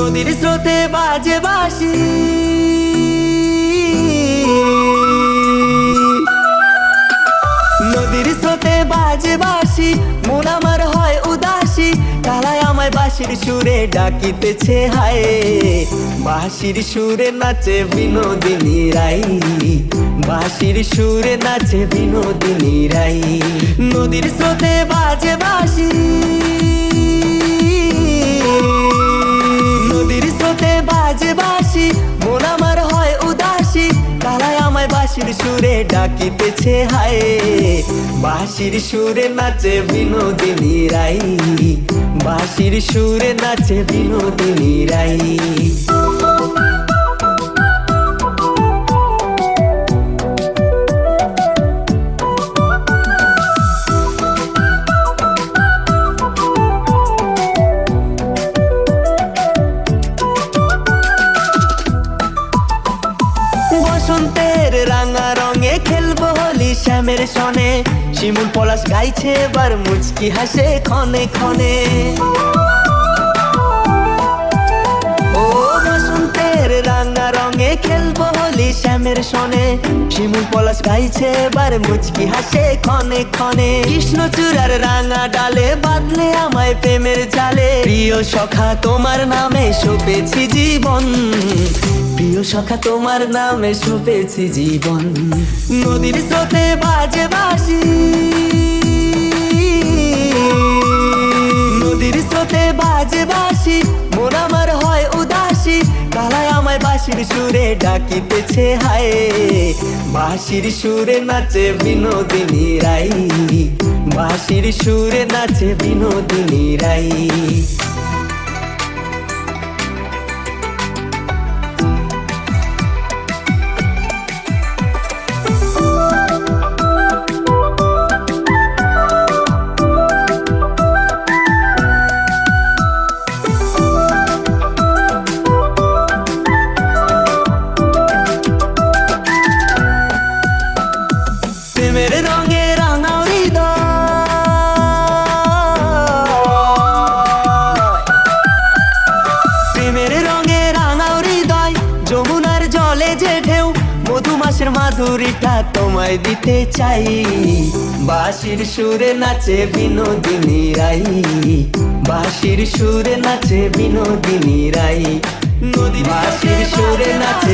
নদীর স্রোতে বাজে বাসি নদীর স্রোতে বাজে বাসি মন আমার হয় উদাসী। কালায় আমায় বাঁশির সুরে ডাকিতেছে, হায়। বাঁশির সুরে নাচে বিনোদিনী রাই। বাঁশির সুরে নাচে বিনোদিনী রাই। নদীর স্রোতে বাজে বাসি বাঁশির সুরে ডাকিতেছে হায়। বাঁশির সুরে নাচে বিনোদিনী রাই। বাঁশির সুরে নাচে বিনোদিনী রাই। শ্যামের সনে শিমুল পলাশ গাইছে এবার মুচকি হাসে ক্ষণে ক্ষণে। ও বসন্তের রাঙা রঙে খেলব হোলি শ্যামের সনে, শিমুল পলাশ গাইছে এবার মুচকি হাসে ক্ষণে ক্ষণে। কৃষ্ণচূড়ার রাঙা ডালে বাঁধলে আমায় প্রেমের জালে। প্রিয় সখা, তোমার নামে সপেছি জীবন। প্রিয় সখা, তোমার নামে সপেছি জীবন। নদীর স্রোতে বাজে বাসি নদীর স্রোতে বাজে বাসি মন আমার হয় উদাসী। কালায় আমায় বাঁশির সুরে ডাকিতেছে, হায়। বাঁশির সুরে নাচে বিনোদিনী রাই। বাঁশির সুরে নাচে বিনোদিনী রাই। যমুনার জলে যে ঢেউ মধুমাসের মাধুরীটা তোমায় দিতে চাই বাঁশির সুরে নাচে বিনোদিনী রাই বাঁশির সুরে নাচে বিনোদিনী রাই নদীর বাঁশির সুরে নাচে